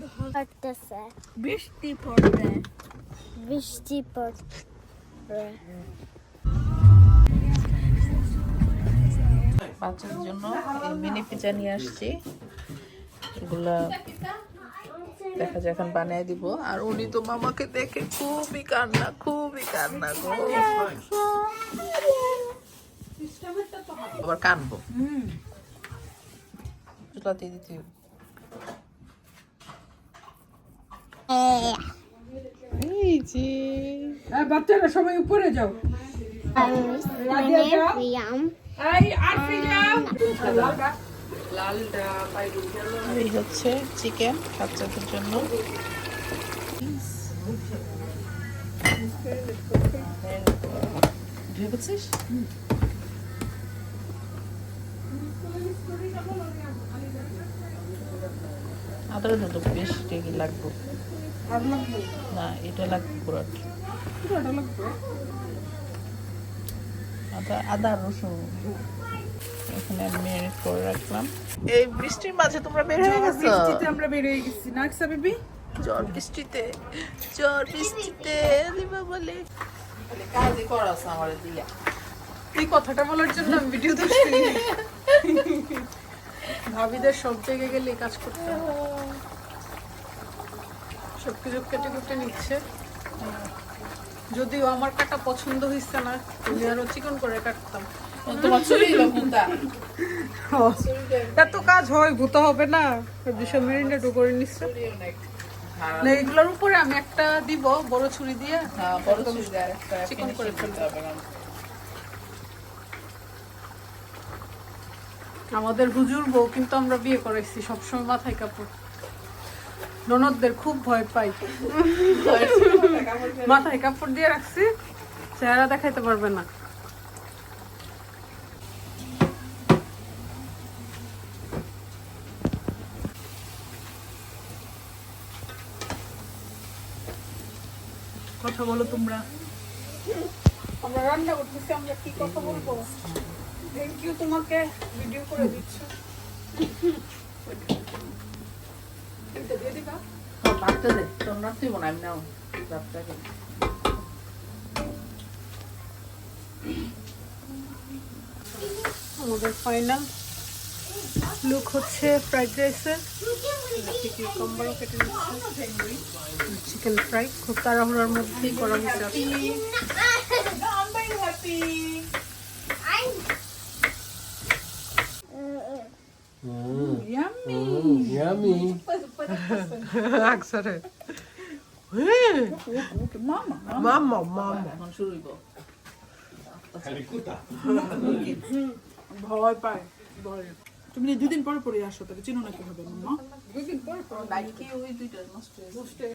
পড়তেছে। বৃষ্টি পড়বে। বৃষ্টি পড়বে। বাচ্চাদের জন্য মিনি পিজা নিয়ে আসছি। এগুলা দেখা যায় এখন বানিয়ে দিব। আর উনি তো মামাকে দেখে খুবই কান্না খুবই কান্না গো। আবার কানবো। চুলাতে দিতে হবে। এই যে। হ্যাঁ, বাচ্চারা সবাই উপরে যাও। এই হচ্ছে চিকেন বাচ্চাদের জন্য। ভেবেছিস? আদার মতো বেশ টেকি লাগবে। না এটা লাগবে পুরোট। পুরোটা লাগবে? আদা আদা রসুন। এখানে মেরিনেট করে রাখলাম। এই বৃষ্টির মাঝে তোমরা বের হয়ে গেছো? বৃষ্টিতে আমরা বের হয়ে গেছি নাকসা বেবি? ঝড় বৃষ্টিতে ঝড় বৃষ্টিতে দিবা বলে। কাজে করাস আমার দিয়া। এই কথাটা বলার জন্য আমি ভিডিও দেখছি ভাবিদের সব জায়গায় গেলে কাজ করতে হয়। সবকিছু কেটে কেটে নিচ্ছে। যদিও আমার কাটা পছন্দ হইছে না আমি আরও চিকন করে কাটতাম। এত কাজ হয় ভূত হবে না। বিষয় মেরিনেটও করে নিচ্ছে। না এগুলোর উপরে আমি একটা দিব বড় ছুরি দিয়ে। চিকন করে ফেলতে হবে আমাদের হুজুর বউ কিন্তু আমরা বিয়ে করাইছি সবসময় মাথায় কাপড়। ননদদের খুব ভয় পাই। মাথায় কাপড় দিয়ে রাখছি, চেহারা দেখাইতে পারবে না। কথা বলো তোমরা। আমরা রান্না করতেছি, আমরা কি কথা বলব? থ্যাংক ইউ তোমাকে ভিডিও করে দিচ্ছ। ভাতটা দে তোর নাড়তেই মনে আমি নাও আমাদের ফাইনাল লুক হচ্ছে ফ্রাইড রাইসের কম্বারও কেটে নিচ্ছে। চিকেন ফ্রাই খুব তাড়াহুড়ার মধ্যেই করা হয়েছে। Yummy. মামা শুরু হইব ভয় পায় ভয়। তুমি দুদিন পরে পরে আসো তাহলে চিনো না কি হবে মামা বাইকে ওই দুইটা নষ্ট।